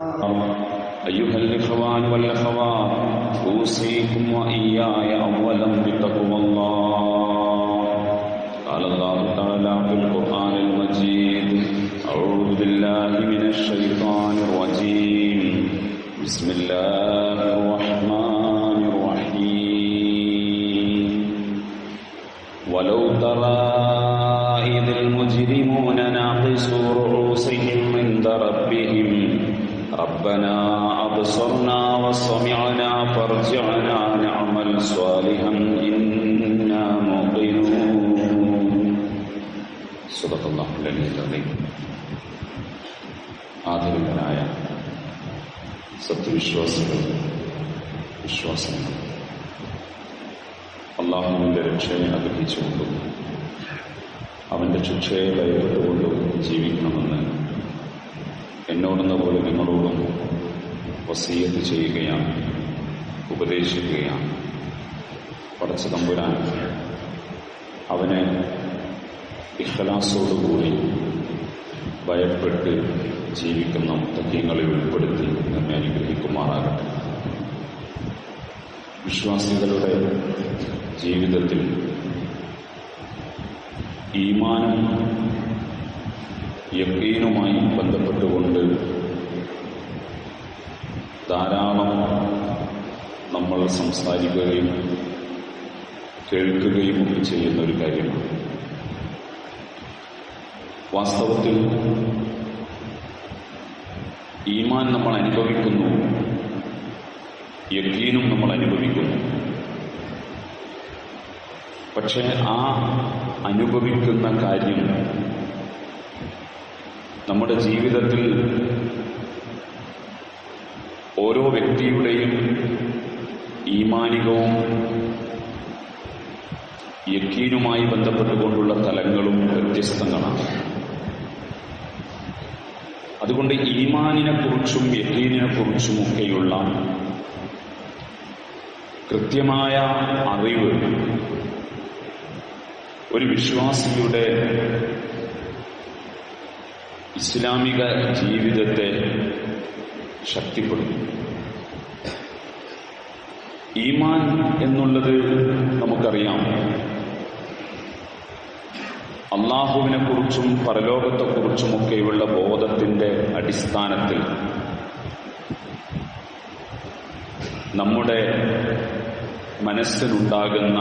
أيها الإخوان والأخوات أوصيكم وإياي أولا بتقوى الله. قال الله تعالى في القرآن المجيد أعوذ بالله من الشيطان الرجيم. بسم الله الرحمن الرحيم. ولو ترى إذ المجرمون ناقصوا ربنا أبصرنا وسمعنا فارجعنا نعمل صالحا إنا موقنون صدق الله العلي العظيم ആദരവനായ സത്യവിശ്വാസികൾ വിശ്വാസങ്ങൾ അള്ളാഹുവിൻ്റെ രക്ഷയെ ആഗ്രഹിച്ചുകൊണ്ടും അവൻ്റെ ശിക്ഷയെ ഭയപ്പെട്ടുകൊണ്ടും ജീവിക്കണമെന്ന് എന്നോടെന്ന പോലെ നിങ്ങളോടും വസീയത്ത് ചെയ്യുകയാണ് ഉപദേശിക്കുകയാണ് പടച്ച തമ്പുരാൻ. അവനെ ഇഖലാസോടുകൂടി ഭയപ്പെട്ട് ജീവിക്കുന്ന തത്വങ്ങളെ ഉൾപ്പെടുത്തി നമ്മെ അനുഗ്രഹിക്കുമാറാകട്ടെ. വിശ്വാസികളുടെ ജീവിതത്തിൽ ഈമാനം യക്കീനുമായി ബന്ധപ്പെട്ടുകൊണ്ട് ധാരാളം നമ്മൾ സംസാരിക്കുകയും കേൾക്കുകയും ഒക്കെ ചെയ്യുന്ന ഒരു കാര്യമാണ്. വാസ്തവത്തിൽ ഈമാൻ നമ്മൾ അനുഭവിക്കുന്നു യക്കീനും നമ്മൾ അനുഭവിക്കുന്നു. പക്ഷേ ആ അനുഭവിക്കുന്ന കാര്യം നമ്മുടെ ജീവിതത്തിൽ ഓരോ വ്യക്തിയുടെയും ഈമാനികവും യക്കീനുമായി ബന്ധപ്പെട്ടുകൊണ്ടുള്ള തലങ്ങളും വ്യത്യസ്തങ്ങളാണ്. അതുകൊണ്ട് ഈമാനിനെക്കുറിച്ചും കുറിച്ചും യക്കീനിനെ കുറിച്ചുമൊക്കെയുള്ള കൃത്യമായ അറിവ് ഒരു വിശ്വാസിയുടെ ഇസ്ലാമിക ജീവിതത്തെ ശക്തിപ്പെടുത്തും. ഈമാൻ എന്നുള്ളത് നമുക്കറിയാം. അള്ളാഹുവിനെ കുറിച്ചും പരലോകത്തെക്കുറിച്ചുമൊക്കെയുള്ള ബോധത്തിന്റെ അടിസ്ഥാനത്തിൽ നമ്മുടെ മനസ്സിലുണ്ടാകുന്ന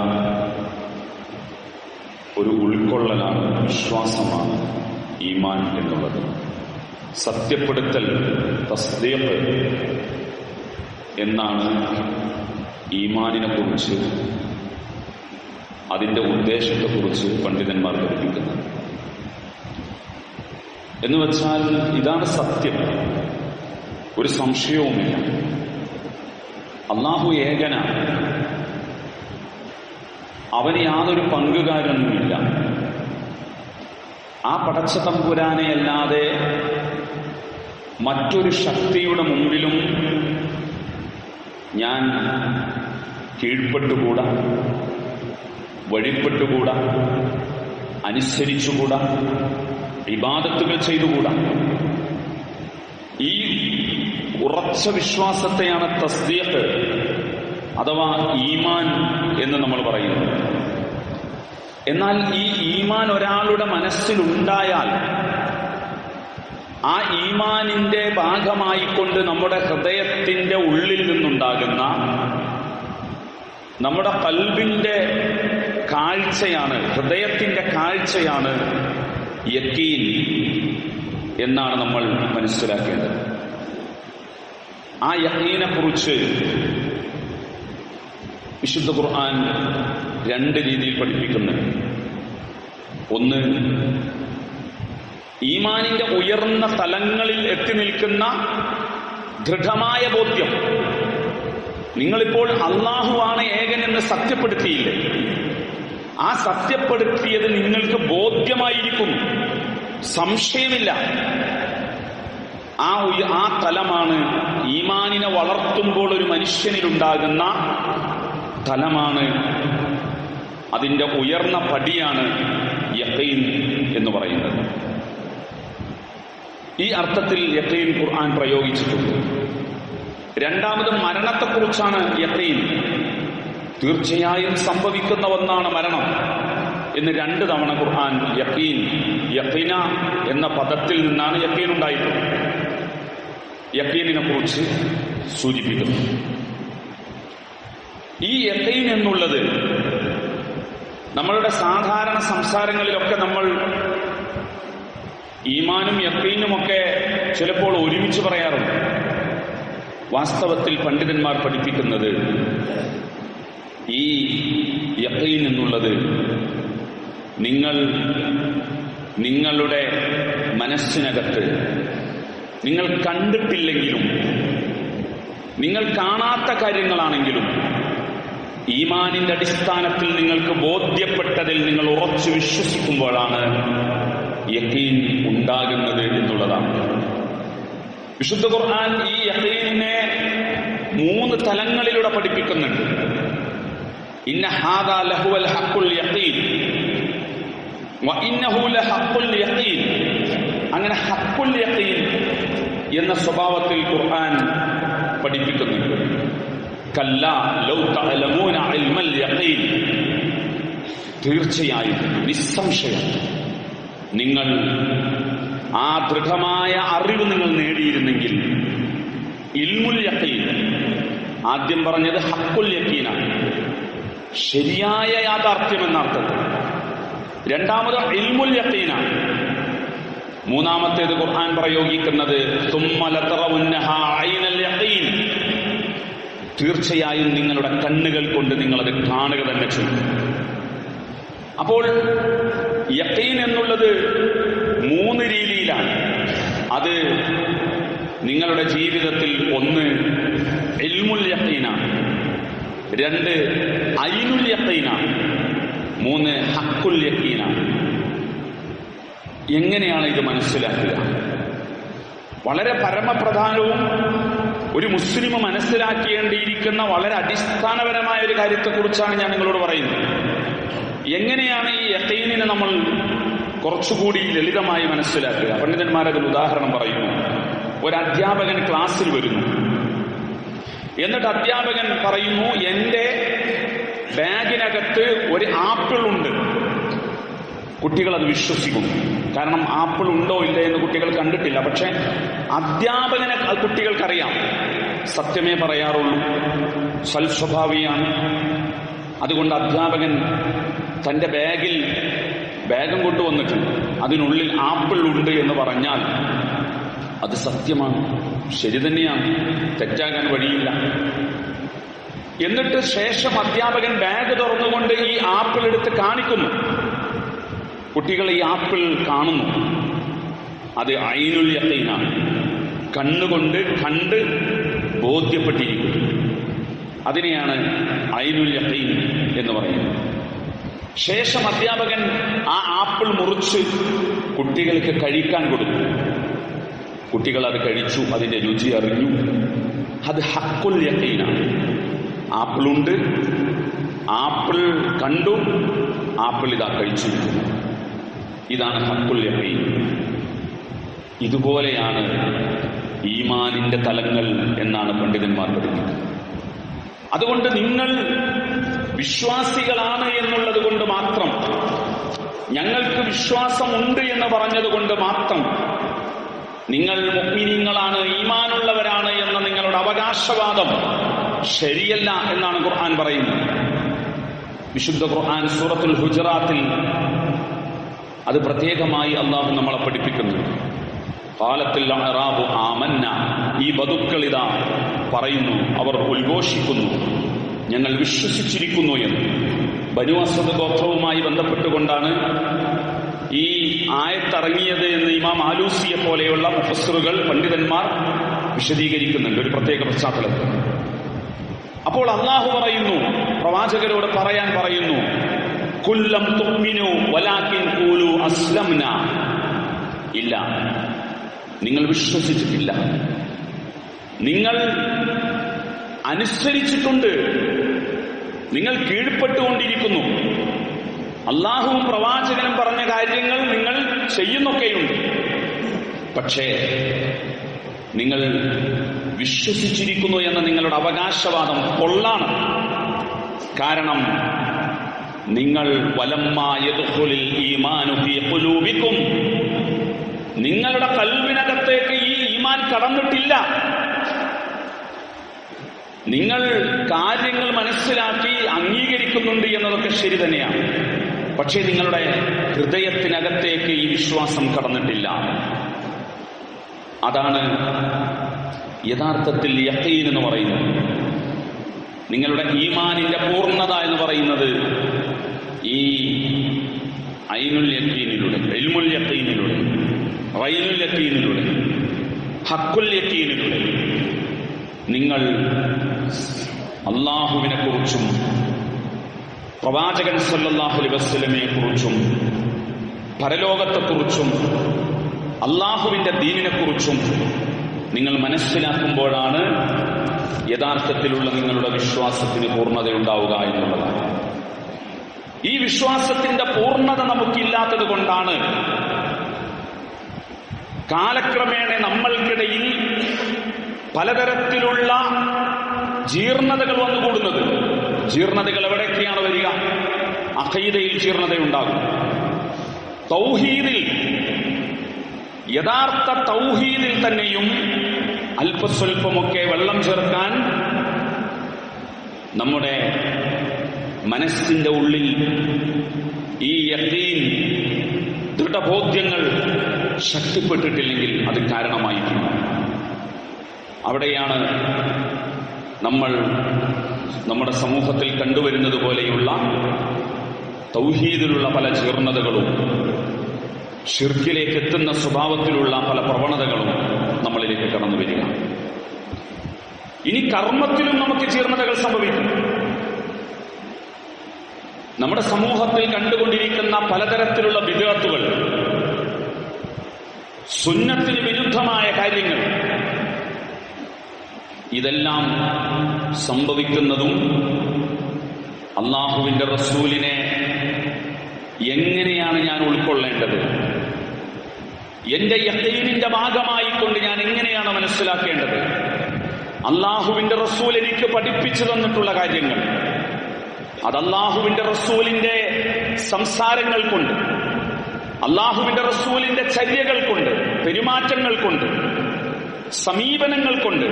ഒരു ഉൾക്കൊള്ളലാണ് വിശ്വാസമാണ്. ഈമാൻ എന്നുള്ളത്. സത്യപ്പെടുത്തൽ തസ്ദീഖ് എന്നാണ് ഈമാനിനെ കുറിച്ച് അതിന്റെ ഉദ്ദേശത്തെക്കുറിച്ച് പണ്ഡിതന്മാർ പഠിപ്പിക്കുന്നത്. എന്ന് വെച്ചാൽ ഇതാണ് സത്യം. ഒരു സംശയവുമില്ല. അള്ളാഹു ഏകനാണ്. അവന് യാതൊരു പങ്കുകാരൊന്നുമില്ല. ആ പടച്ച തമ്പുരാനെ അല്ലാതെ മറ്റൊരു ശക്തിയുടെ മുമ്പിലും ഞാൻ കീഴ്പ്പെട്ടുകൂടാ വഴിപ്പെട്ടുകൂടാ അനുസരിച്ചുകൂടാ വിവാദത്തുകൾ ചെയ്തുകൂടാ. ഈ ഉറച്ച വിശ്വാസത്തെയാണ് തസ്ദീഖ് അഥവാ ഈമാൻ എന്ന് നമ്മൾ പറയുന്നത്. എന്നാൽ ഈ ഈമാൻ ഒരാളുടെ മനസ്സിലുണ്ടായാൽ ആ ഈമാനിന്റെ ഭാഗമായിക്കൊണ്ട് നമ്മുടെ ഹൃദയത്തിന്റെ ഉള്ളിൽ നിന്നുണ്ടാകുന്ന നമ്മുടെ കൽബിന്റെ കാഴ്ചയാണ് ഹൃദയത്തിന്റെ കാഴ്ചയാണ് യക്കീൻ എന്നാണ് നമ്മൾ മനസ്സിലാക്കേണ്ടത്. ആ യക്കീനെ കുറിച്ച് വിശുദ്ധ ഖുർആൻ രണ്ട് രീതിയിൽ പഠിപ്പിക്കുന്നു. ഒന്ന് ഈമാനിന്റെ ഉയർന്ന തലങ്ങളിൽ എത്തി നിൽക്കുന്ന ദൃഢമായ ബോധ്യം. നിങ്ങളിപ്പോൾ അള്ളാഹുവാണ് ഏകൻ എന്ന് സത്യപ്പെടുത്തിയില്ലേ? ആ സത്യപ്പെടുത്തിയത് നിങ്ങൾക്ക് ബോധ്യമായിരിക്കും. സംശയമില്ല. ആ ആ തലമാണ് ഈമാനിനെ വളർത്തുമ്പോൾ ഒരു മനുഷ്യനിലുണ്ടാകുന്ന തലമാണ് അതിന്റെ ഉയർന്ന പടിയാണ് യഖീൻ എന്ന് പറയുന്നത്. ഈ അർത്ഥത്തിൽ യക്കീൻ ഖുർആൻ പ്രയോഗിച്ചിട്ടുണ്ട്. രണ്ടാമത് മരണത്തെക്കുറിച്ചാണ് യക്കീൻ. തീർച്ചയായും സംഭവിക്കുന്ന ഒന്നാണ് മരണം എന്ന് രണ്ട് തവണ ഖുർആൻ യക്കീൻ യക്കീന എന്ന പദത്തിൽ നിന്നാണ് യക്കീൻ ഉണ്ടായിട്ടുള്ളത്. യക്കീനിനെ കുറിച്ച് സൂചിപ്പിക്കുന്നു. ഈ യക്കൈൻ എന്നുള്ളത് നമ്മളുടെ സാധാരണ സംസാരങ്ങളിലൊക്കെ നമ്മൾ ഈമാനും യക്കീനുമൊക്കെ ചിലപ്പോൾ ഒരുമിച്ച് പറയാറുണ്ട്. വാസ്തവത്തിൽ പണ്ഡിതന്മാർ പഠിപ്പിക്കുന്നത് ഈ യക്കീൻ എന്നുള്ളത് നിങ്ങൾ നിങ്ങളുടെ മനസ്സിനകത്ത് നിങ്ങൾ കണ്ടിട്ടില്ലെങ്കിലും നിങ്ങൾ കാണാത്ത കാര്യങ്ങളാണെങ്കിലും ഈമാനിന്റെ അടിസ്ഥാനത്തിൽ നിങ്ങൾക്ക് ബോധ്യപ്പെട്ടതിൽ നിങ്ങൾ ഉറച്ചു വിശ്വസിക്കുമ്പോഴാണ് യക്കീൻ ഉണ്ടാകുന്നത് എന്നുള്ളതാണ്. വിശുദ്ധ ഖുർആൻ ഈ യക്കീനെ മൂന്ന് തലങ്ങളിലൂടെ പഠിപ്പിക്കുന്നുണ്ട്. ഇന്ന ഹാദാ ലഹുവൽ ഹക്കുൽ യക്കീൻ. അങ്ങനെ ഹക്കുൽ യക്കീൻ എന്ന സ്വഭാവത്തിൽ ഖുർആൻ പഠിപ്പിക്കുന്നുണ്ട്. കല്ല ലൗ തഅലമൂന ഇൽമൽ യഖീൻ. തീർച്ചയായും നിസ്സംശയം നിങ്ങൾ ആ ദൃഢമായ അറിവ് നിങ്ങൾ നേടിയിരുന്നെങ്കിൽ ഇൽമുൽ യഖീൻ ആദ്യം പറഞ്ഞത് ഹക്കുൽ യക്കീനാണ് ശരിയായ യാഥാർത്ഥ്യം എന്ന രണ്ടാമത് ഇൽമുൽ യക്കീനാണ് മൂന്നാമത്തേത് ഖുർആൻ പ്രയോഗിക്കുന്നത് തുമ്മലത്തറ ഉന്നഹ ഐനൽ തീർച്ചയായും നിങ്ങളുടെ കണ്ണുകൾ കൊണ്ട് നിങ്ങളത് കാണുക തന്നെ ചെയ്യും. അപ്പോൾ യക്കീൻ എന്നുള്ളത് മൂന്ന് രീതിയിലാണ്. അത് നിങ്ങളുടെ ജീവിതത്തിൽ ഒന്ന് എൽമുൽ യക്കീനാണ്. രണ്ട് ഐനുൽ യക്കീനാണ്. മൂന്ന് ഹക്കുൽ യക്കീനാണ്. എങ്ങനെയാണ് ഇത് മനസ്സിലാക്കുക? വളരെ പരമപ്രധാനവും ഒരു മുസ്ലിം മനസ്സിലാക്കേണ്ടിയിരിക്കുന്ന വളരെ അടിസ്ഥാനപരമായ ഒരു കാര്യത്തെക്കുറിച്ചാണ് ഞാൻ നിങ്ങളോട് പറയുന്നത്. എങ്ങനെയാണ് ഈ യക്കീനിനെ നമ്മൾ കുറച്ചുകൂടി ലളിതമായി മനസ്സിലാക്കുക? പണ്ഡിതന്മാരതിന് ഉദാഹരണം പറയുന്നു. ഒരു അധ്യാപകൻ ക്ലാസ്സിൽ വരുന്നു. എന്നിട്ട് അധ്യാപകൻ പറയുന്നു എന്റെ ബാഗിനകത്ത് ഒരു ആപ്പിൾ ഉണ്ട്. കുട്ടികൾ അത് വിശ്വസിക്കുന്നു. കാരണം ആപ്പിൾ ഉണ്ടോ ഇല്ലേ എന്ന് കുട്ടികൾ കണ്ടിട്ടില്ല. പക്ഷെ അധ്യാപകനെ കുട്ടികൾക്കറിയാം. സത്യമേ പറയാറുള്ളൂ സൽസ്വഭാവിയാണ്. അതുകൊണ്ട് അധ്യാപകൻ തന്റെ ബാഗിൽ ബാഗും കൊണ്ടുവന്നിട്ടുണ്ട്. അതിനുള്ളിൽ ആപ്പിൾ ഉണ്ട് എന്ന് പറഞ്ഞാൽ അത് സത്യമാണ്. ശരി തന്നെയാണ്. തെറ്റാകാൻ വഴിയില്ല. എന്നിട്ട് ശേഷം അധ്യാപകൻ ബാഗ് തുറന്നുകൊണ്ട് ഈ ആപ്പിൾ എടുത്ത് കാണിക്കുന്നു. കുട്ടികൾ ഈ ആപ്പിൾ കാണുന്നു. അത് ഐനുൽ യക്കീനാണ്. കണ്ണുകൊണ്ട് കണ്ട് ബോധ്യപ്പെട്ടിരിക്കും അതിനെയാണ് ഐനുൽ യക്കീൻ എന്ന് പറയുന്നത്. ശേഷം അധ്യാപകൻ ആ ആപ്പിൾ മുറിച്ച് കുട്ടികൾക്ക് കഴിക്കാൻ കൊടുത്തു. കുട്ടികൾ അത് കഴിച്ചു അതിന്റെ രുചി അറിഞ്ഞു. അത് ഹക്കുൽ യക്കീനാണ്. ആപ്പിളുണ്ട്. ആപ്പിൾ കണ്ടു. ആപ്പിൾ ഇതാ കഴിച്ചു ഇതാണ് ഹക്കുൽ ഇതുപോലെയാണ് ഈമാനിന്റെ തലങ്ങൾ എന്നാണ് പണ്ഡിതന്മാർ പറയുന്നത് അതുകൊണ്ട് നിങ്ങൾ വിശ്വാസികളാണ് എന്നുള്ളത് കൊണ്ട് മാത്രം ഞങ്ങൾക്ക് വിശ്വാസമുണ്ട് എന്ന് പറഞ്ഞത് കൊണ്ട് മാത്രം നിങ്ങൾ മുഗ്മിനിങ്ങളാണ് ഈമാനുള്ളവരാണ് എന്ന നിങ്ങളുടെ അവകാശവാദം ശരിയല്ല എന്നാണ് ഖുർആൻ പറയുന്നത്. വിശുദ്ധ ഖുർആൻ സൂറത്തുൽ ഹുജറാത്തിൽ അത് പ്രത്യേകമായി അള്ളാഹു നമ്മളെ പഠിപ്പിക്കുന്നു. കാലത്തിൽ അറാബു ആമന്ന. ഈ ബതുക്കളിതാ പറയുന്നു അവർ ഉദ്ഘോഷിക്കുന്നു. ഞങ്ങൾ വിശ്വസിച്ചിരിക്കുന്നു എന്ന്. ബനു അസദ് ഗോത്രവുമായി ബന്ധപ്പെട്ടുകൊണ്ടാണ് ഈ ആയത്തിറങ്ങിയത് എന്ന് ഇമാം ആലൂസിയെ പോലെയുള്ള മുഫസറുകൾ പണ്ഡിതന്മാർ വിശദീകരിക്കുന്നുണ്ട്. ഒരു പ്രത്യേക പശ്ചാത്തലത്തിൽ. അപ്പോൾ അള്ളാഹു പറയുന്നു പ്രവാചകരോട് പറയാൻ പറയുന്നു കുല്ലം തുമ്മിനു വലാക്കിൻ കൂലു അസ്ലംന. ഇല്ല. നിങ്ങൾ വിശ്വസിച്ചിട്ടില്ല. നിങ്ങൾ അനുസരിച്ചിട്ടുണ്ട്. നിങ്ങൾ കീഴ്പ്പെട്ടുകൊണ്ടിരിക്കുന്നു. അള്ളാഹുവും പ്രവാചകനും പറഞ്ഞ കാര്യങ്ങൾ നിങ്ങൾ ചെയ്യുന്നൊക്കെയുണ്ട്. പക്ഷേ നിങ്ങൾ വിശ്വസിച്ചിരിക്കുന്നു എന്ന നിങ്ങളുടെ അവകാശവാദം കൊള്ളാണ്. കാരണം നിങ്ങൾ നിങ്ങളുടെ കൽവിനകത്തേക്ക് ഈ ഈമാൻ കടന്നിട്ടില്ല. നിങ്ങൾ കാര്യങ്ങൾ മനസ്സിലാക്കി അംഗീകരിക്കുന്നുണ്ട് എന്നതൊക്കെ ശരി തന്നെയാണ്. പക്ഷേ നിങ്ങളുടെ ഹൃദയത്തിനകത്തേക്ക് ഈ വിശ്വാസം കടന്നിട്ടില്ല. അതാണ് യഥാർത്ഥത്തിൽ യക്കീൻ എന്ന് പറയുന്നത്. നിങ്ങളുടെ ഈമാനിന്റെ പൂർണത എന്ന് പറയുന്നത് ഈ ഐനുൽ യക്കീനിലൂടെ എൽമുൽ യക്കീനിലൂടെ റൈനുൽ യക്കീനിലൂടെ ഹക്കുൽ യക്കീനിലൂടെ നിങ്ങൾ അള്ളാഹുവിനെ കുറിച്ചും പ്രവാചകൻ സല്ലാഹു അലൈഹി വസല്ലമയെ കുറിച്ചും പരലോകത്തെക്കുറിച്ചും അള്ളാഹുവിന്റെ ദീനിനെക്കുറിച്ചും നിങ്ങൾ മനസ്സിലാക്കുമ്പോഴാണ് യഥാർത്ഥത്തിലുള്ള നിങ്ങളുടെ വിശ്വാസത്തിന് പൂർണതയുണ്ടാവുക എന്നുള്ളതാണ്. ഈ വിശ്വാസത്തിന്റെ പൂർണത നമുക്കില്ലാത്തത് കൊണ്ടാണ്. കാലക്രമേണ നമ്മൾക്കിടയിൽ പലതരത്തിലുള്ള ജീർണതകൾ വന്നുകൂടുന്നത്. ജീർണതകൾ എവിടെയൊക്കെയാണ് വരിക? അഖീദയിൽ ജീർണതയുണ്ടാകും. തൗഹീദിൽ യഥാർത്ഥ തൗഹീദിൽ തന്നെയും അല്പസ്വല്പമൊക്കെ വെള്ളം ചേർക്കാൻ നമ്മുടെ മനസ്സിന്റെ ഉള്ളിൽ ഈ യക്കീൻ ദൃഢബോധ്യങ്ങൾ ശക്തിപ്പെട്ടിട്ടില്ലെങ്കിൽ അത് കാരണമായിരിക്കും. അവിടെയാണ് നമ്മൾ നമ്മുടെ സമൂഹത്തിൽ കണ്ടുവരുന്നത് പോലെയുള്ള തൗഹീദിലുള്ള പല ജീർണതകളും ഷിർക്കിലേക്ക് എത്തുന്ന സ്വഭാവത്തിലുള്ള പല പ്രവണതകളും നമ്മളിലേക്ക് കടന്നു വരിക. ഇനി കർമ്മത്തിലും നമുക്ക് ജീർണതകൾ സംഭവിക്കും. നമ്മുടെ സമൂഹത്തിൽ കണ്ടുകൊണ്ടിരിക്കുന്ന പലതരത്തിലുള്ള വിദഗത്തുകൾ സുന്നത്തിന് വിരുദ്ധമായ കാര്യങ്ങൾ ഇതെല്ലാം സംഭവിക്കുന്നതും അള്ളാഹുവിന്റെ റസൂലിനെ എങ്ങനെയാണ് ഞാൻ ഉൾക്കൊള്ളേണ്ടത്? എന്റെ യക്കീനിന്റെ ഭാഗമായിക്കൊണ്ട് ഞാൻ എങ്ങനെയാണ് മനസ്സിലാക്കേണ്ടത്? അള്ളാഹുവിന്റെ റസൂൽ എനിക്ക് പഠിപ്പിച്ചു തന്നിട്ടുള്ള കാര്യങ്ങൾ അത് അള്ളാഹുവിന്റെ റസൂലിന്റെ സംസാരങ്ങൾ കൊണ്ട് അള്ളാഹുവിന്റെ റസൂലിന്റെ ചര്യകൾ കൊണ്ട് പെരുമാറ്റങ്ങൾ കൊണ്ട് സമീപനങ്ങൾ കൊണ്ട്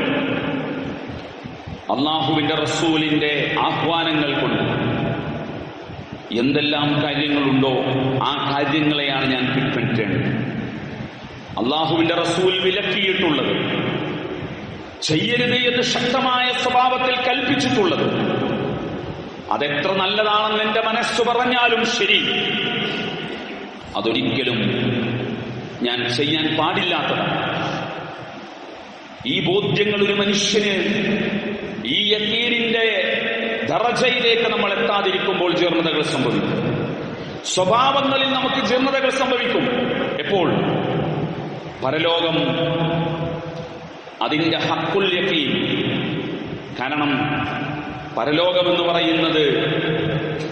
അള്ളാഹുവിന്റെ റസൂലിന്റെ ആഹ്വാനങ്ങൾ കൊണ്ട്. എന്തെല്ലാം കാര്യങ്ങളുണ്ടോ ആ കാര്യങ്ങളെയാണ് ഞാൻ പിൻപറ്റേണ്ടത് അള്ളാഹുവിന്റെ റസൂൽ വിലക്കിയിട്ടുള്ളത് ചെയ്യരുത് എന്ന് ശക്തമായ സ്വഭാവത്തിൽ കൽപ്പിച്ചിട്ടുള്ളത് അതെത്ര നല്ലതാണെന്ന് എന്റെ മനസ്സു പറഞ്ഞാലും ശരി. അതൊരിക്കലും ഞാൻ ചെയ്യാൻ പാടില്ലാത്തതാണ്. ഈ ബോധ്യങ്ങൾ ഒരു മനുഷ്യന് ഈ യക്കീലിന്റെ ദറജയിലേക്ക് നമ്മൾ എത്താതിരിക്കുമ്പോൾ ജീർണതകൾ സംഭവിക്കും. സ്വഭാവങ്ങളിൽ നമുക്ക് ജീർണതകൾ സംഭവിക്കും. എപ്പോൾ? പരലോകം അതിന്റെ ഹക്കുൽ യക്കീൻ. കാരണം പരലോകം എന്ന് പറയുന്നത്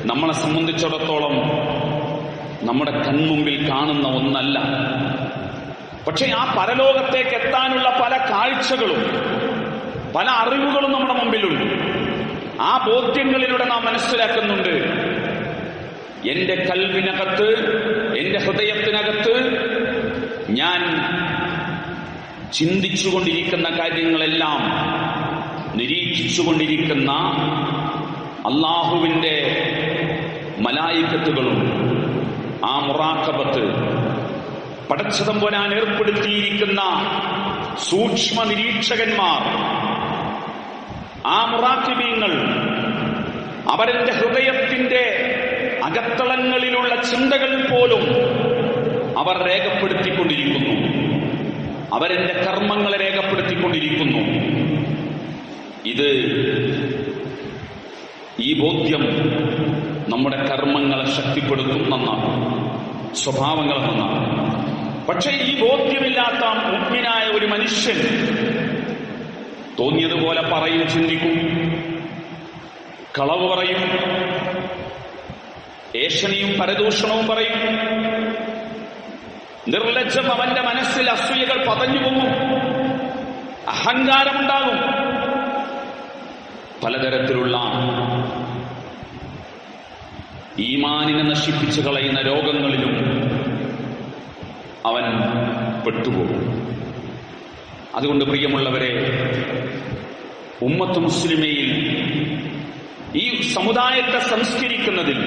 നമ്മളെ സംബന്ധിച്ചിടത്തോളം നമ്മുടെ കൺമുമ്പിൽ കാണുന്ന ഒന്നല്ല. പക്ഷെ ആ പരലോകത്തേക്ക് എത്താനുള്ള പല കാഴ്ചകളും പല അറിവുകളും നമ്മുടെ മുമ്പിലുണ്ട്. ആ ബോധ്യങ്ങളിലൂടെ നാം മനസ്സിലാക്കുന്നുണ്ട് എന്റെ കൽവിനകത്ത് എന്റെ ഹൃദയത്തിനകത്ത് ഞാൻ ചിന്തിച്ചുകൊണ്ടിരിക്കുന്ന കാര്യങ്ങളെല്ലാം നിരീക്ഷിച്ചുകൊണ്ടിരിക്കുന്ന അള്ളാഹുവിന്റെ മലായിക്കത്തുകളും ആ മുറാക്കബത്ത് പടച്ചതമ്പൊനാൻ ഏർപ്പെടുത്തിയിരിക്കുന്ന സൂക്ഷ്മ നിരീക്ഷകന്മാർ ആ മുറാക്കിബീങ്ങൾ അവരുടെ ഹൃദയത്തിന്റെ അകത്തളങ്ങളിലുള്ള ചിന്തകൾ പോലും അവർ രേഖപ്പെടുത്തിക്കൊണ്ടിരിക്കുന്നു. അവരെന്റെ കർമ്മങ്ങളെ രേഖപ്പെടുത്തിക്കൊണ്ടിരിക്കുന്നു. ഇത് ഈ ബോധ്യം നമ്മുടെ കർമ്മങ്ങളെ ശക്തിപ്പെടുത്തും നന്നാണ് സ്വഭാവങ്ങളെ നന്നാണ് പക്ഷേ ഈ ബോധ്യമില്ലാത്ത മുഗ്മിനായ ഒരു മനുഷ്യൻ തോന്നിയതുപോലെ പറയും ചിന്തിക്കും. കളവ് പറയും. ഏഷണിയും പരദൂഷണവും പറയും. നിർലജ്ജം അവന്റെ മനസ്സിൽ അസൂയകൾ പതഞ്ഞു പോകും. അഹങ്കാരമുണ്ടാകും. പലതരത്തിലുള്ള ഈമാനിനെ നശിപ്പിച്ചു കളയുന്ന രോഗങ്ങളിലും അവൻ പെട്ടുപോകും. അതുകൊണ്ട് പ്രിയമുള്ളവരെ ഉമ്മത്ത് മുസ്ലിമയിൽ ഈ സമുദായത്തെ സംസ്കരിക്കുന്നതിൽ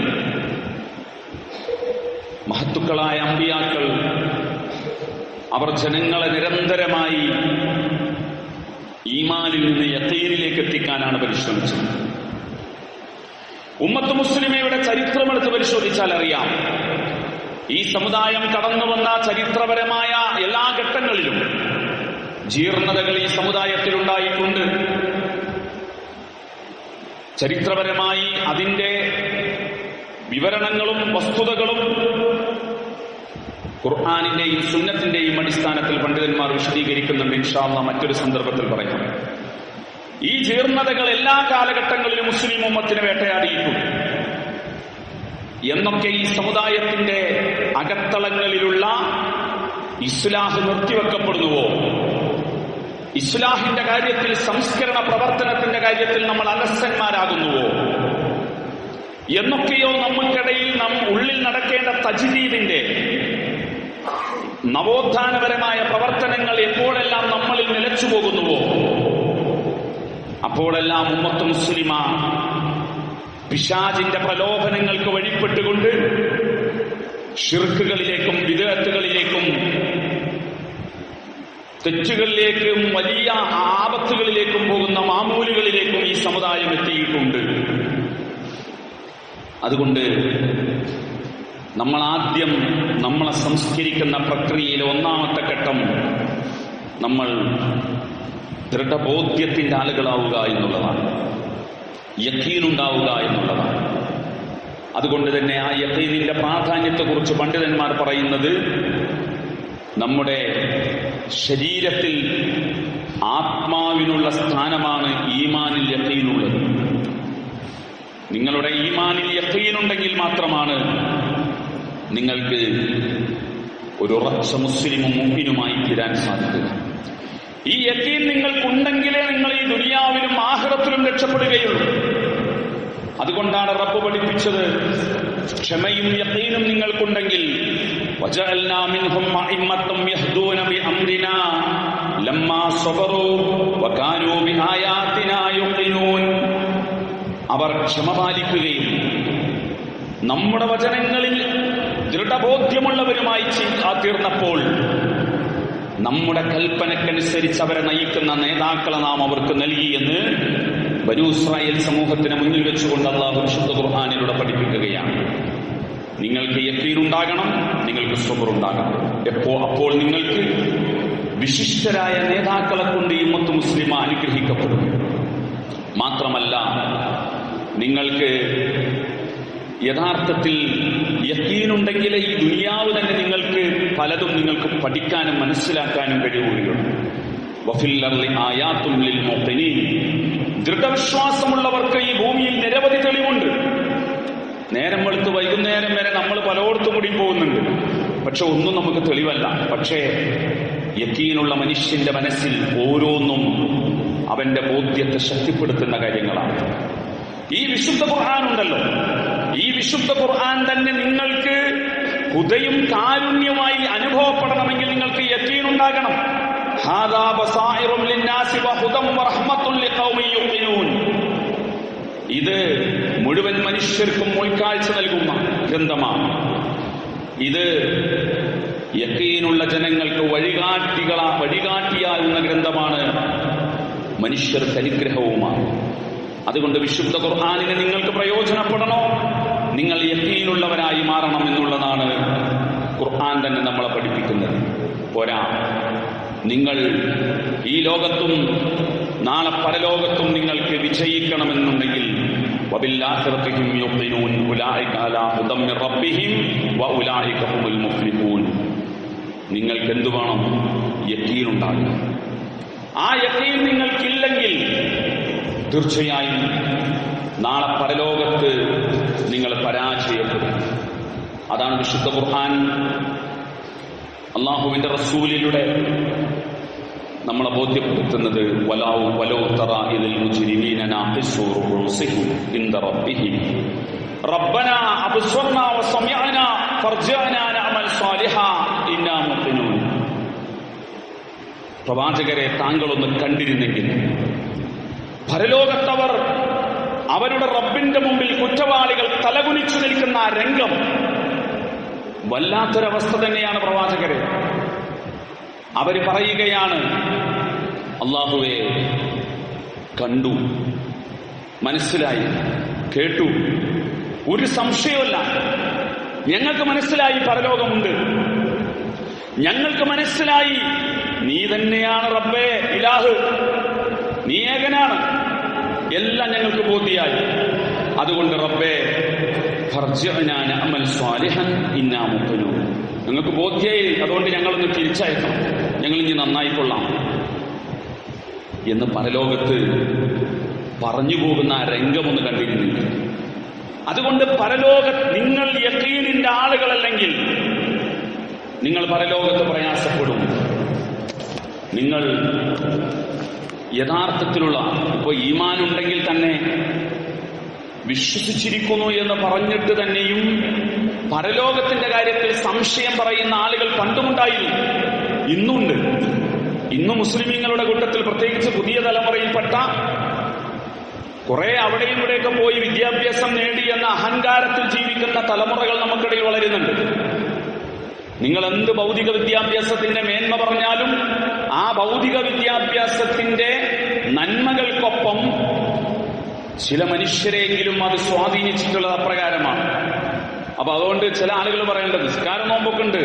മഹത്തുക്കളായ അമ്പിയാക്കൾ അവർ ജനങ്ങളെ നിരന്തരമായി ഈമാനിൽ നിന്ന് യത്തീനിലേക്ക് എത്തിക്കാനാണ് പരിശ്രമിച്ചത്. ഉമ്മത്ത് മുസ്ലിമയുടെ ചരിത്രമെടുത്ത് പരിശോധിച്ചാൽ അറിയാം. ഈ സമുദായം കടന്നു വന്ന ചരിത്രപരമായ എല്ലാ ഘട്ടങ്ങളിലും ജീർണതകൾ ഈ സമുദായത്തിൽ ഉണ്ടായിട്ടുണ്ട് ചരിത്രപരമായി അതിന്റെ വിവരണങ്ങളും വസ്തുതകളും ഖുർആാനിന്റെയും സുന്നത്തിന്റെയും അടിസ്ഥാനത്തിൽ പണ്ഡിതന്മാർ വിശദീകരിക്കുന്നുണ്ട്. ഇൻഷാല്ല മറ്റൊരു സന്ദർഭത്തിൽ പറയാം. ഈ ജീർണതകൾ എല്ലാ കാലഘട്ടങ്ങളിലും മുസ്ലിം ഉമ്മത്തിന് വേട്ടയാടിയിട്ടുണ്ട് എന്നൊക്കെ ഈ സമുദായത്തിന്റെ അകത്തളങ്ങളിലുള്ള ഇസ്ലാഹ് നിർത്തിവെക്കപ്പെടുന്നുവോ? ഇസ്ലാഹിന്റെ കാര്യത്തിൽ സംസ്കരണ പ്രവർത്തനത്തിന്റെ കാര്യത്തിൽ നമ്മൾ അലസന്മാരാകുന്നുവോ എന്നൊക്കെയോ നമുക്കിടയിൽ നാം ഉള്ളിൽ നടക്കേണ്ട തജ്ദീദിന്റെ നവോത്ഥാനപരമായ പ്രവർത്തനങ്ങൾ എപ്പോഴെല്ലാം നമ്മളിൽ നിലച്ചു പോകുന്നുവോ? അപ്പോഴെല്ലാം ഉമ്മത്ത് മുസ്ലിമ പിശാജിന്റെ പ്രലോഭനങ്ങൾക്ക് വഴിപ്പെട്ടുകൊണ്ട് ഷിർക്കുകളിലേക്കും വിദേഹത്തുകളിലേക്കും തെറ്റുകളിലേക്കും വലിയ ആപത്തുകളിലേക്കും പോകുന്ന മാമൂലുകളിലേക്കും ഈ സമുദായം എത്തിയിട്ടുണ്ട്. അതുകൊണ്ട് നമ്മൾ ആദ്യം നമ്മളെ സംസ്കരിക്കുന്ന പ്രക്രിയയിലെ ഒന്നാമത്തെ ഘട്ടം നമ്മൾ ദൃഢബോധ്യത്തിന്റെ ആളുകളാവുക എന്നുള്ളതാണ്. യക്കീനുണ്ടാവുക എന്നുള്ളതാണ്. അതുകൊണ്ട് തന്നെ ആ യക്കീനിന്റെ പ്രാധാന്യത്തെക്കുറിച്ച് പണ്ഡിതന്മാർ പറയുന്നത് നമ്മുടെ ശരീരത്തിൽ ആത്മാവിനുള്ള സ്ഥാനമാണ് ഈമാനിൽ യക്കീനുള്ളത്. നിങ്ങളുടെ ഈമാനിൽ യക്കീനുണ്ടെങ്കിൽ മാത്രമാണ് നിങ്ങൾക്ക് ഒരു ഉറച്ച മുസ്ലിമും മുമ്പിനുമായി തീരാൻ സാധിക്കുക ഈ യക്കീൻ നിങ്ങൾക്കുണ്ടെങ്കിലേ നിങ്ങൾ ഈ ദുനിയാവിലും ആഹ്ലത്തിലും രക്ഷപ്പെടുകയുള്ളൂ. അതുകൊണ്ടാണ് റബ്ബ് പഠിപ്പിച്ചത് ക്ഷമയും യക്കീനും നിങ്ങൾക്കുണ്ടെങ്കിൽ അവർ ക്ഷമ പാലിക്കുകയും നമ്മുടെ വചനങ്ങളിൽ ദൃഢബോധ്യമുള്ളവരുമായി തീർന്നപ്പോൾ നമ്മുടെ കൽപ്പനക്കനുസരിച്ച് അവരെ നയിക്കുന്ന നേതാക്കളെ നാം അവർക്ക് നൽകിയെന്ന് ബനു ഇസ്രായേൽ സമൂഹത്തിന് മുന്നിൽ വെച്ചുകൊണ്ട് അള്ളാഹു വിശുദ്ധ ഖുർഹാനിലൂടെ പഠിപ്പിക്കുകയാണ്. നിങ്ങൾക്ക് യക്കീനുണ്ടാകണം നിങ്ങൾക്ക് സ്വബറുണ്ടാകണം എപ്പോ അപ്പോൾ നിങ്ങൾക്ക് വിശിഷ്ടരായ നേതാക്കളെ കൊണ്ട് ഈ ഉമ്മത്ത് മുസ്ലിം അനുഗ്രഹിക്കപ്പെടും. മാത്രമല്ല നിങ്ങൾക്ക് യഥാർത്ഥത്തിൽ യക്കീനുണ്ടെങ്കിൽ ഈ ദുനിയാവ് തന്നെ നിങ്ങൾക്ക് പലതും നിങ്ങൾക്ക് പഠിക്കാനും മനസ്സിലാക്കാനും കഴിയുകയുള്ളൂ ദൃഢവിശ്വാസമുള്ളവർക്ക് ഈ ഭൂമിയിൽ നിരവധി തെളിവുണ്ട്. നേരം വെളുത്ത് വൈകുന്നേരം വരെ നമ്മൾ പലയിടത്തും കൂടി പോകുന്നുണ്ട്. പക്ഷെ ഒന്നും നമുക്ക് തെളിവല്ല. പക്ഷേ യക്കീനുള്ള മനുഷ്യന്റെ മനസ്സിൽ ഓരോന്നും അവന്റെ ബോധ്യത്തെ ശക്തിപ്പെടുത്തുന്ന കാര്യങ്ങളാണ്. ഈ വിശുദ്ധ ഖുർആൻ ഉണ്ടല്ലോ. വിശുദ്ധ ഖുർആൻ തന്നെ നിങ്ങൾക്ക് ഹുദയും കാരുണ്യമായി അനുഭവപ്പെടണമെങ്കിൽ നിങ്ങൾക്ക് യക്കീനുണ്ടാകണം ഇത് മുഴുവൻ മനുഷ്യർക്കും ഉൾക്കാഴ്ച നൽകുന്ന ഗ്രന്ഥമാണ്. ഇത് യക്കീനുള്ള ജനങ്ങൾക്ക് വഴികാട്ടികളാ വഴികാട്ടിയാകുന്ന ഗ്രന്ഥമാണ് മനുഷ്യർക്ക് അനുഗ്രഹവുമാണ് അതുകൊണ്ട് വിശുദ്ധ ഖുർആാനിനെ നിങ്ങൾക്ക് പ്രയോജനപ്പെടണോ? നിങ്ങൾ യക്കീനുള്ളവരായി മാറണം എന്നുള്ളതാണ് ഖുർആൻ തന്നെ നമ്മളെ പഠിപ്പിക്കുന്നത്. പോരാ. നിങ്ങൾ ഈ ലോകത്തും നാളെ പരലോകത്തും നിങ്ങൾക്ക് വിജയിക്കണമെന്നുണ്ടെങ്കിൽ നിങ്ങൾക്ക് എന്തു വേണം? യക്കീനുണ്ടാകും ആ യക്കീൻ നിങ്ങൾക്കില്ലെങ്കിൽ തീർച്ചയായും നാളെ പരലോകത്ത് നിങ്ങൾ പരാജയപ്പെടും അതാണ് വിശുദ്ധ ഖുർആൻ. അള്ളാഹുവിന്റെ റസൂലിലൂടെ നമ്മളെ ബോധ്യപ്പെടുത്തുന്നത് നഅമൽ സാലിഹാ പ്രവാചകരെ താങ്കളൊന്ന് കണ്ടിരുന്നെങ്കിൽ പരലോകത്തവർ അവരുടെ റബ്ബിന്റെ മുമ്പിൽ കുറ്റവാളികൾ തലകുനിച്ചു നിൽക്കുന്ന ആ രംഗം വല്ലാത്തൊരവസ്ഥ തന്നെയാണ് പ്രവാചകരെ. അവർ പറയുകയാണ് അള്ളാഹുവെ കണ്ടു മനസ്സിലായി കേട്ടു. ഒരു സംശയമല്ല ഞങ്ങൾക്ക് മനസ്സിലായി പരലോകമുണ്ട്. ഞങ്ങൾക്ക് മനസ്സിലായി നീ തന്നെയാണ് റബ്ബേ ഇലാഹ്. നീ ഏകനാണ്. എല്ലാം ഞങ്ങൾക്ക് പൂർത്തിയായി. അതുകൊണ്ട് റബ്ബേ അമൽ സ്വാലിഹൻ ഇന്നാ മുഖ്നൂൻ നിങ്ങൾക്ക് ബോധ്യായി അതുകൊണ്ട് ഞങ്ങളൊന്ന് തിരിച്ചയക്കണം. ഞങ്ങൾ ഇനി നന്നായിക്കൊള്ളാം. എന്ന് പരലോകത്ത് പറഞ്ഞു പോകുന്ന ആ രംഗമൊന്ന് കണ്ടിരുന്നില്ല അതുകൊണ്ട് പരലോക നിങ്ങൾ യക്കീനിന്റെ ആളുകളല്ലെങ്കിൽ നിങ്ങൾ പരലോകത്ത് പ്രയാസപ്പെടും നിങ്ങൾ യഥാർത്ഥത്തിലുള്ള ഇപ്പൊ ഈമാൻ ഉണ്ടെങ്കിൽ തന്നെ വിശ്വസിച്ചിരിക്കുന്നു എന്ന് പറഞ്ഞിട്ട് തന്നെയും പരലോകത്തിന്റെ കാര്യത്തിൽ സംശയം പറയുന്ന ആളുകൾ പണ്ടുമുണ്ടായിരുന്നു. ഇന്നുണ്ട്. ഇന്ന് മുസ്ലിമീങ്ങളുടെ കൂട്ടത്തിൽ പ്രത്യേകിച്ച് പുതിയ തലമുറയിൽപ്പെട്ട കുറെ അവിടെയും ഇവിടെയൊക്കെ പോയി വിദ്യാഭ്യാസം നേടി എന്ന അഹങ്കാരത്തിൽ ജീവിക്കുന്ന തലമുറകൾ നമുക്കിടയിൽ വളരുന്നുണ്ട്. നിങ്ങൾ എന്ത് ഭൗതിക വിദ്യാഭ്യാസത്തിന്റെ മേന്മ പറഞ്ഞാലും ആ ഭൗതിക വിദ്യാഭ്യാസത്തിന്റെ നന്മകൾക്കൊപ്പം ചില മനുഷ്യരെങ്കിലും അത് സ്വാധീനിച്ചിട്ടുള്ളത് അപ്രകാരമാണ്. അപ്പൊ അതുകൊണ്ട് ചില ആളുകൾ പറയേണ്ടത് നിസ്കാരം നോമ്പൊക്കെ ഉണ്ട്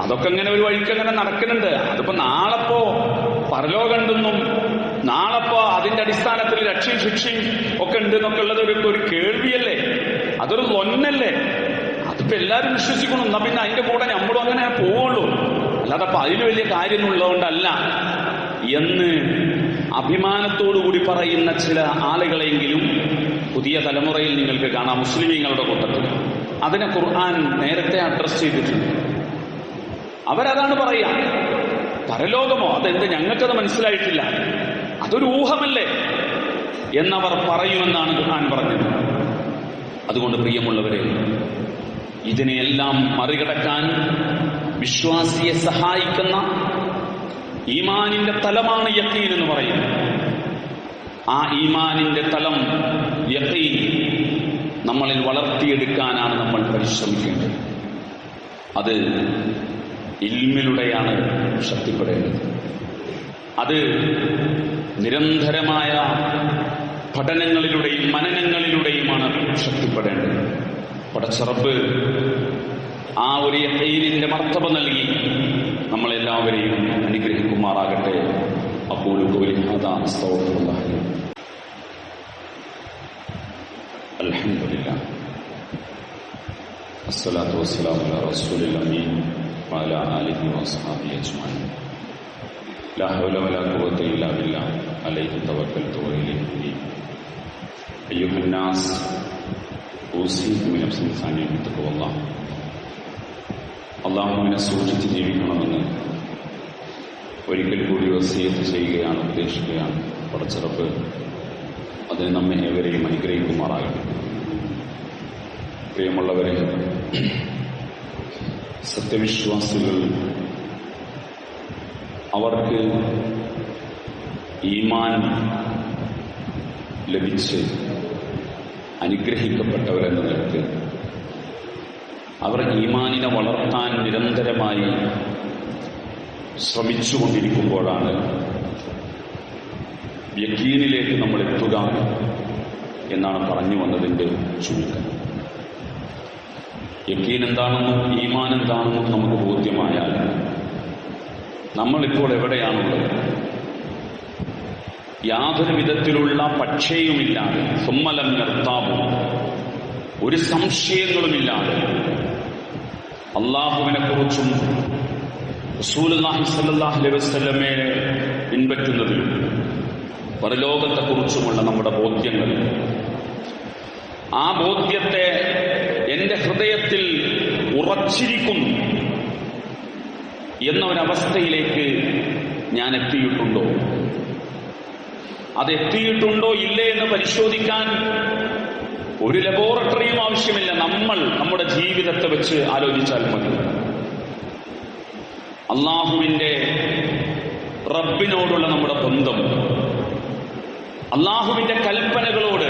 അതൊക്കെ ഇങ്ങനെ ഒരു വഴിക്ക് അങ്ങനെ നടക്കുന്നുണ്ട്. അതിപ്പോ നാളെപ്പോ പരലോകണ്ടെന്നും നാളെപ്പോ അതിന്റെ അടിസ്ഥാനത്തിൽ രക്ഷയും ശിക്ഷയും ഒക്കെ ഉണ്ട് എന്നൊക്കെ ഉള്ളത് ഒരു കേൾവിയല്ലേ? അതൊരു ലൊന്നല്ലേ അതിപ്പോ എല്ലാരും വിശ്വസിക്കണം എന്നാ പിന്നെ അതിന്റെ കൂടെ നമ്മളും അങ്ങനെ പോവുള്ളൂ. അല്ലാതെ അപ്പൊ അതിന് വലിയ കാര്യമുള്ളതുകൊണ്ടല്ല. എന്ന് അഭിമാനത്തോടുകൂടി പറയുന്ന ചില ആളുകളെങ്കിലും പുതിയ തലമുറയിൽ നിങ്ങൾക്ക് കാണാം മുസ്ലിമീങ്ങളുടെ കൂട്ടത്തിൽ. അതിനെ ഖുർആൻ നേരത്തെ അഡ്രസ് ചെയ്തിട്ടുണ്ട്. അവരതാണ് പറയുക പരലോകമോ? അതെന്ത് ഞങ്ങൾക്കത് മനസ്സിലായിട്ടില്ല. അതൊരു ഊഹമല്ലേ? എന്നവർ പറയുമെന്നാണ് ഖുർആൻ പറഞ്ഞത്. അതുകൊണ്ട് പ്രിയമുള്ളവരെ ഇതിനെയെല്ലാം മറികടക്കാൻ വിശ്വാസിയെ സഹായിക്കുന്ന ഈമാനിന്റെ തലമാണ് യക്കീൻ എന്ന് പറയുന്നത്. ആ ഈമാനിന്റെ തലം യക്കീൻ നമ്മളിൽ വളർത്തിയെടുക്കാനാണ് നമ്മൾ പരിശ്രമിക്കേണ്ടത്. അത് ഇൽമിലൂടെയാണ് ശക്തിപ്പെടേണ്ടത്. അത് നിരന്തരമായ പഠനങ്ങളിലൂടെയും മനനങ്ങളിലൂടെയുമാണ് ശക്തിപ്പെടേണ്ടത്. പടച്ചറപ്പ് ആ ഒരു യക്കീനിന്റെ മർത്തബ നൽകി നമ്മളെല്ലാവരെയും അനുഗ്രഹിക്കുമാറാകട്ടെ അപ്പോൾ അലഹമില്ല الصلاة والسلام على رسول الأمين وعلى آله وأصحابه أجمعين لا حول ولا قوة إلا بالله عليه توكلت وإليه أنيب أيها الناس ഓസിക്കും നഫ്സിനിസാനിയമിത്തക്കുള്ള അള്ളാഹുവിനെ സൂക്ഷിച്ച് ജീവിക്കണമെന്ന് ഒരിക്കൽ കൂടി വസീയത്ത് ചെയ്യുകയാണ് ഉപദേശിക്കുകയാണ് പടച്ചിറപ്പ്. അതിന് നമ്മെ ഏവരെയും അനുഗ്രഹിക്കുമാറാകട്ടെ. പ്രിയമുള്ളവരെ സത്യവിശ്വാസികൾ അവർക്ക് ഈമാൻ ലഭിച്ച് അനുഗ്രഹിക്കപ്പെട്ടവരെന്ന നിലയ്ക്ക് അവർ ഈമാനിനെ വളർത്താൻ നിരന്തരമായി ശ്രമിച്ചുകൊണ്ടിരിക്കുമ്പോഴാണ് യക്കീനിലേക്ക് നമ്മൾ എത്തുക എന്നാണ് പറഞ്ഞു വന്നതിന്റെ ചുരുക്കം. യക്കീൻ എന്താണെന്നും ഈമാൻ എന്താണെന്നും നമുക്ക് ബോധ്യമായാൽ നമ്മളിപ്പോൾ എവിടെയാണുള്ളത്? യാതൊരു വിധത്തിലുള്ള പക്ഷേയുമില്ലാതെ സുമ്മലം നിർത്താവും ഒരു സംശയങ്ങളുമില്ലാതെ അള്ളാഹുവിനെ കുറിച്ചും റസൂലുള്ളാഹി സ്വല്ലല്ലാഹു അലൈഹി വസല്ലമയെ പിൻപറ്റുന്നതിലും പരലോകത്തെക്കുറിച്ചുമുള്ള നമ്മുടെ ബോധ്യങ്ങൾ. ആ ബോധ്യത്തെ എന്റെ ഹൃദയത്തിൽ ഉറച്ചിരിക്കുന്നു എന്ന ഒരവസ്ഥയിലേക്ക് ഞാൻ എത്തിയിട്ടുണ്ടോ? അത് എത്തിയിട്ടുണ്ടോ ഇല്ലേ എന്ന് പരിശോധിക്കാൻ ഒരു ലബോറട്ടറിയും ആവശ്യമില്ല. നമ്മൾ നമ്മുടെ ജീവിതത്തെ വെച്ച് ആലോചിച്ചാൽ മതി. അള്ളാഹുവിന്റെ റബ്ബിനോടുള്ള നമ്മുടെ ബന്ധം അള്ളാഹുവിന്റെ കൽപ്പനകളോട്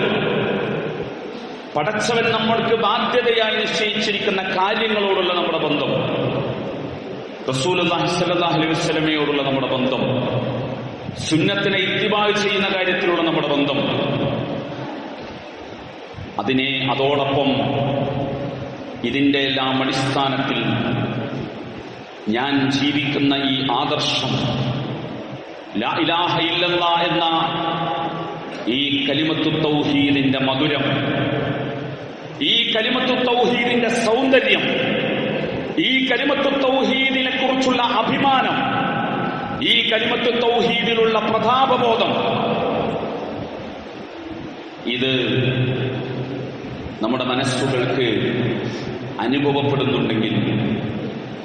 പടച്ചവൻ നമ്മൾക്ക് ബാധ്യതയായി നിശ്ചയിച്ചിരിക്കുന്ന കാര്യങ്ങളോടുള്ള നമ്മുടെ ബന്ധം റസൂൽ അലൈഹി വസ്ലമയോടുള്ള നമ്മുടെ ബന്ധം സുന്നത്തിനെ ഇത്തിബാഗ് ചെയ്യുന്ന കാര്യത്തിലുള്ള നമ്മുടെ ബന്ധം. അതിനെ അതോടൊപ്പം ഇതിന്റെ എല്ലാം അടിസ്ഥാനത്തിൽ ഞാൻ ജീവിക്കുന്ന ഈ ആദർശം ലാ ഇലാഹ എന്ന ഈ കലിമത്തു തൗഹീദിന്റെ മധുരം ഈ കലിമത്തു തൗഹീദിന്റെ സൗന്ദര്യം ഈ കലിമത്തു തൗഹീദിനെ കുറിച്ചുള്ള അഭിമാനം ഈ കരിമത്ത് തൗഹീദിലുള്ള പ്രതാപബോധം. ഇത് നമ്മുടെ മനസ്സുകൾക്ക് അനുഭവപ്പെടുന്നുണ്ടെങ്കിൽ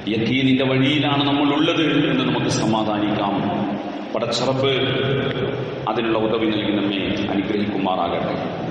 യക്കീനിന്റെ വഴിയിലാണ് നമ്മൾ ഉള്ളത് എന്ന് നമുക്ക് സമാധാനിക്കാം. പടച്ചറപ്പ് അതിനുള്ള ഉദവി നൽകി നമ്മെ അനുഗ്രഹിക്കുമാറാകട്ടെ.